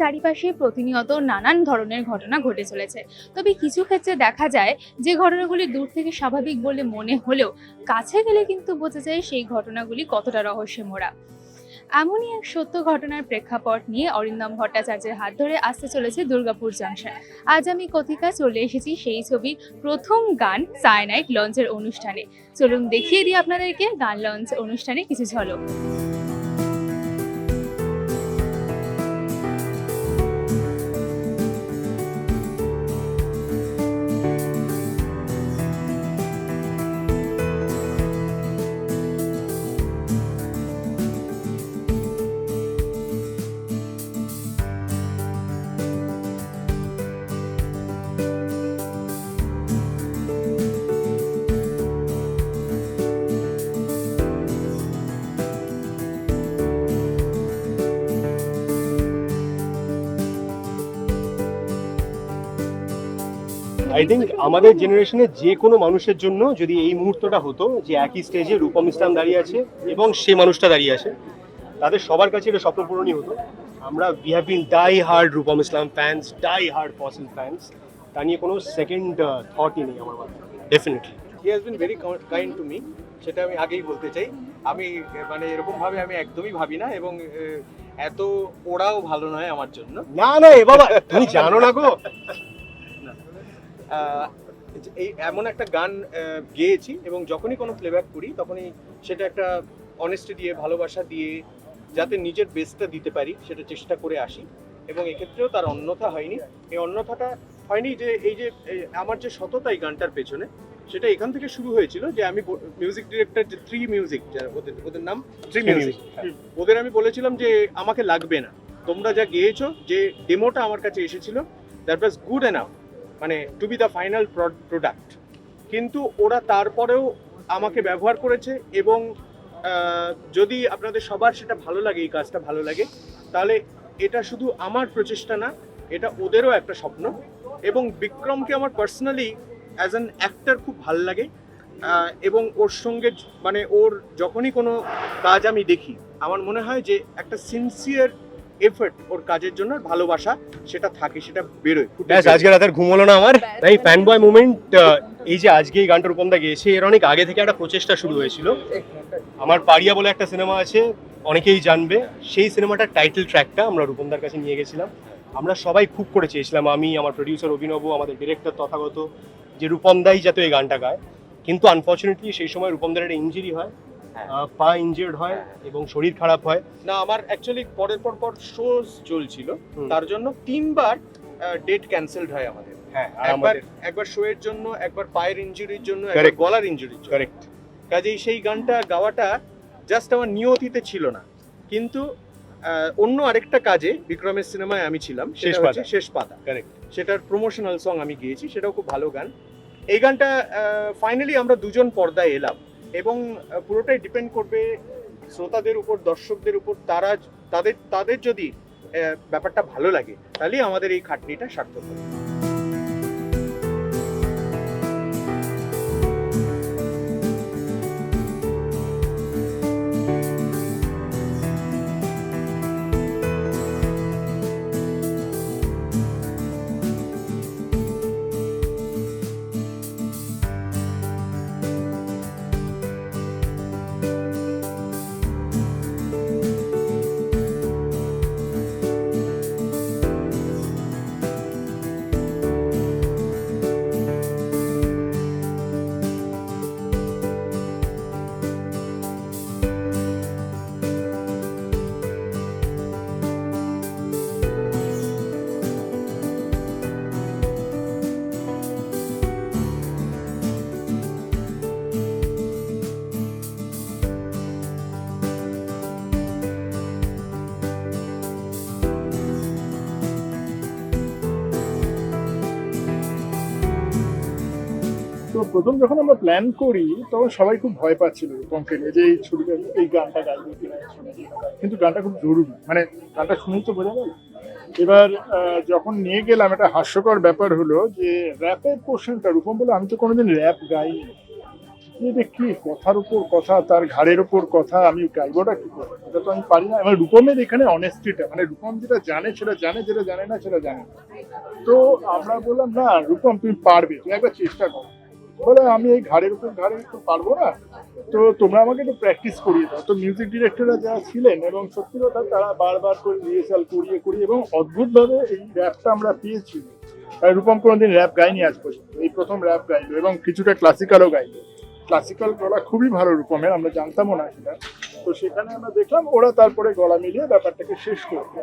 চারিপাশে প্রতিনিয়ত নানান ধরনের ঘটনা ঘটে চলেছে। তবে কিছু ক্ষেত্রে দেখা যায় যে ঘটনাগুলি দূর থেকে স্বাভাবিক বলে মনে হলেও কাছে গেলে কিন্তু বোঝা যায় সেই ঘটনাগুলি কতটা রহস্যে মোড়া এমনই এক সত্য ঘটনার প্রেক্ষাপট নিয়ে অরিন্দম ভট্টাচার্যের হাত ধরে আসতে চলেছে দুর্গাপুর জাংশন। আজ আমি কথিকা চলে এসেছি সেই ছবির প্রথম গান সায়নাইট লঞ্চের অনুষ্ঠানে। চলুন দেখিয়ে দিই আপনাদেরকে গান লঞ্চ অনুষ্ঠানে কিছু ঝলক। আই থিঙ্ক আমাদের জেনারেশনে যে কোনো মানুষের জন্য যদি এই মুহূর্তটা হতো যে একই স্টেজে রূপম ইসলাম দাঁড়িয়ে আছে এবং সে মানুষটা দাঁড়িয়ে আছে তাদের সবার কাছে এটা স্বপ্ন পূরণই হতো। আমরা we have been die hard Rupam Islam fans die hard fossil fans তা নিয়ে কোনো সেকেন্ড থটই নেই আমার মাথায়। Definitely he has been very kind to me সেটা আমি আগেই বলতে চাই। আমি মানে এরকমভাবে আমি একদমই ভাবি না এবং এত ওরাও ভালো নয় আমার জন্য। না না এ বাবা তুমি জানো না গো। এই এমন একটা গান গেয়েছি এবং যখনই কোনো প্লেব্যাক করি তখনই সেটা একটা অনেস্টি দিয়ে ভালোবাসা দিয়ে যাতে নিজের বেস্টটা দিতে পারি সেটা চেষ্টা করে আসি এবং এক্ষেত্রেও তার অন্যথা হয়নি। এই অন্যথাটা হয়নি যে এই যে আমার যে সততা এই গানটার পেছনে সেটা এখান থেকে শুরু হয়েছিল যে আমি মিউজিক ডিরেক্টর যে থ্রি মিউজিক ওদের ওদের নাম? থ্রি মিউজিক ওদের আমি বলেছিলাম যে আমাকে লাগবে না। তোমরা যা গেয়েছো যে ডেমোটা আমার কাছে এসেছিল দ্যাট ওয়াজ গুড এনাফ মানে to be the final product কিন্তু ওরা তারপরেও আমাকে ব্যবহার করেছে এবং যদি আপনাদের সবার সেটা ভালো লাগে, এই কাজটা ভালো লাগে, তাহলে এটা শুধু আমার প্রচেষ্টা না, এটা ওদেরও একটা স্বপ্ন। এবং বিক্রমকে আমার পার্সোনালি অ্যাজ অ্যান অ্যাক্টার খুব ভালো লাগে এবং ওর সঙ্গে মানে ওর যখনই কোনো কাজ আমি দেখি, আমার মনে হয় যে একটা সিনসিয়ার এফর্ট ওর কাজের জন্য ভালোবাসা সেটা থাকে সেটা বেরোয় ব্যাস আজকে রাতের ঘুম হলো না আমার। তাই ফ্যান বয় মুভমেন্ট এই যে আজকে এই গানটা রূপমদা গিয়েছে এর অনেক আগে থেকে একটা প্রচেষ্টা শুরু হয়েছিল। আমার পাড়িয়া বলে একটা সিনেমা আছে অনেকেই জানবে। সেই সিনেমাটার টাইটেল ট্র্যাকটা আমরা রূপমদার কাছে নিয়ে গেছিলাম। আমরা সবাই খুব করে চেয়েছিলাম আমি আমার প্রডিউসার অভিনব আমাদের ডিরেক্টর তথাগত যে রূপমদাই যাতে এই গানটা গায়। কিন্তু আনফর্চুনেটলি সেই সময় রূপমদার একটা ইঞ্জুরি হয়। পা ইনজিয়ার্ড হয় এবং শরীর খারাপ হয়। না আমার অ্যাকচুয়ালি পরের পর পর শোজ চলছিল। তার জন্য তিনবার ডেট ক্যান্সেলড হয় আমাদের। হ্যাঁ একবার একবার শো এর জন্য একবার পায়ের ইনজুরির জন্য একবার গলার ইনজুরির জন্য। কারেক্ট কাজেই সেই গানটা গাওয়াটা জাস্ট আমার নিয়তিতে ছিল না। কিন্তু অন্য আরেকটা কাজে বিক্রমের সিনেমায় আমি ছিলাম শেষ পাতা। শেষ পাতা। Correct. সেটার প্রমোশনাল সং আমি গিয়েছি সেটাও খুব ভালো গান। এই গানটা ফাইনালি আমরা দুজন পর্দায় এলাম। এবং পুরোটাই ডিপেন্ড করবে শ্রোতাদের উপর, দর্শকদের উপর, তারা তাদের তাদের যদি ব্যাপারটা ভালো লাগে, তাহলেই আমাদের এই খাটনিটা সার্থক হবে। প্রথম যখন আমরা প্ল্যান করি, তখন সবাই খুব ভয় পাচ্ছিল নিয়ে যে এই ছবিটা, এই গানটা গাইবে কিনা কিন্তু গানটা খুব জরুরি। মানে গানটা শুনেই তো বোঝা গেল। এবার যখন নিয়ে গেলাম, একটা হাস্যকর ব্যাপার হলো যে র্যাপের পোর্শনটা রূপম বলে আমি তো কোনোদিন র্যাপ গাইনি। যে কি, কথার উপর কথা, তার ঘাড়ের উপর কথা, আমি গাইবটা কি করে? এটা তো আমি পারি না। এবার রূপমের এখানে অনেস্টিটা মানে রূপম যেটা জানে, সেটা জানে, যেটা জানে না, সেটা জানে তো আমরা বললাম, না, রূপম, তুমি পারবে, তুমি একবার চেষ্টা করো। বলে, আমি এই ঘাড়ের উপর ঘাড়ে একটু পারব না। তো তোমরা আমাকে একটু প্র্যাকটিস করিয়ে দাও। তো মিউজিক ডিরেক্টররা যারা ছিলেন, এবং সত্যি কথা তারা বারবার করে রিহার্সাল করিয়ে করিয়ে, এবং অদ্ভুতভাবে এই র্যাপটা আমরা পেয়েছি। রূপম কোনোদিন র্যাপ গাইনি আজ পর্যন্ত। এই প্রথম র্যাপ গাইলো, এবং কিছুটা ক্লাসিক্যালও গাইলো। ক্লাসিক্যাল গলা খুবই ভালো রূপমের, আমরা জানতামও না সেটা। তো সেখানে আমরা দেখলাম ওরা তারপরে গলা মিলিয়ে ব্যাপারটাকে শেষ করবে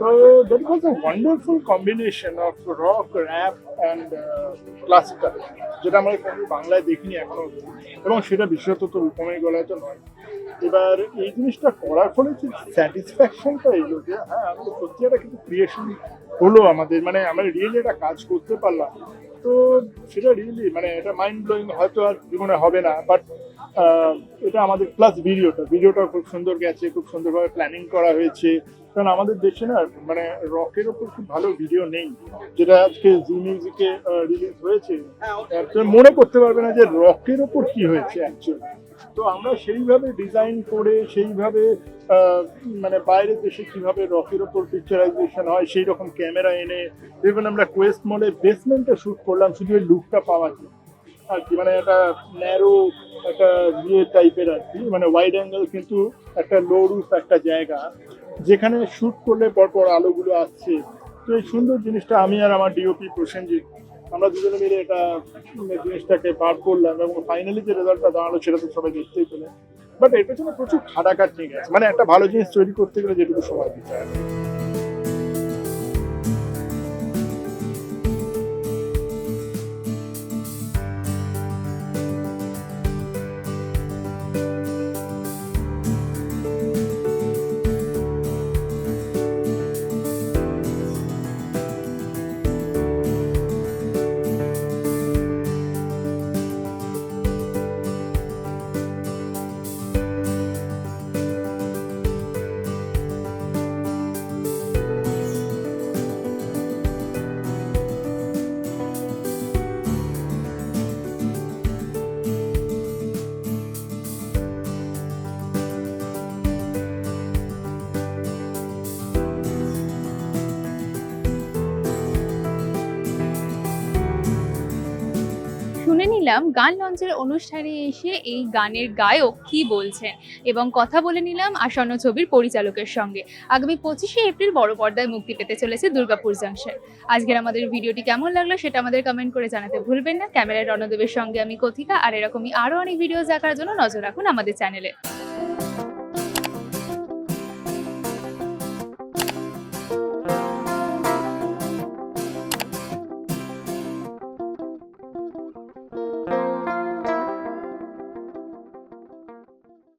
তো that was wonderful combination of rock rap and classical যেটা আমরা কোনো বাংলায় দেখিনি এখনও। এবং সেটা বিশেষত তো রূপমের গলায় তো নয়। এবার এই জিনিসটা করার ফলে যে স্যাটিসফ্যাকশনটা এলো যে হ্যাঁ আমাদের সত্যি একটা কিন্তু ক্রিয়েশন হলো আমাদের মানে আমরা রিয়েলি একটা কাজ করতে পারলাম। তো সেটা রিয়েলি মানে এটা মাইন্ড ব্লোয়িং হয়তো আর জীবনে হবে না বাট এটা আমাদের প্লাস ভিডিওটা ভিডিওটা খুব সুন্দর গেছে, খুব সুন্দরভাবে প্ল্যানিং করা হয়েছে। কারণ আমাদের দেশে না মানে রকের ওপর খুব ভালো ভিডিও নেই। যেটা আজকে জি মিউজিকে রিলিজ হয়েছে মনে করতে পারবে না যে রকের ওপর কি হয়েছে অ্যাকচুয়ালি তো আমরা সেইভাবে ডিজাইন করে, সেইভাবে মানে বাইরের দেশে কীভাবে রকের ওপর পিকচারাইজেশন হয় সেই রকম ক্যামেরা এনে দেখবেন আমরা কোয়েস্ট মলে বেসমেন্টে শ্যুট করলাম, শুধু ওই লুকটা পাওয়ার জন্য। আর কি মানে একটা ন্যারো একটা ইয়ে টাইপের আর কি মানে ওয়াইড অ্যাঙ্গেল কিন্তু একটা লো রুফ একটা জায়গা, যেখানে শ্যুট করলে পরপর আলোগুলো আসছে। তো এই সুন্দর জিনিসটা আমি আর আমার ডিওপি প্রসেনজিৎ, আমরা দুজনে মিলে এটা জিনিসটাকে বার করলাম এবং ফাইনালি যে রেজাল্টটা দাঁড়াল সেটা তো সবাই দেখতেই পেলে বাট এর পেছনে প্রচুর খাটাখাটনি গেছে মানে একটা ভালো জিনিস তৈরি করতে গেলে যেটুকু সময় দিতে হয়। নিলাম গান লঞ্চের অনুষ্ঠানে এসে এই গানের গায়ক কি বলছেন এবং কথা বলে নিলাম আসন্ন ছবির পরিচালকের সঙ্গে। আগামী পঁচিশে এপ্রিল বড় পর্দায় মুক্তি পেতে চলেছে দুর্গাপুর জাংশন। আজকের আমাদের ভিডিওটি কেমন লাগল সেটা আমাদের কমেন্ট করে জানাতে ভুলবেন না। ক্যামেরায় রণদেবের সঙ্গে আমি কথিকা, আর এরকমই আরও অনেক ভিডিও দেখার জন্য নজর রাখুন আমাদের চ্যানেলে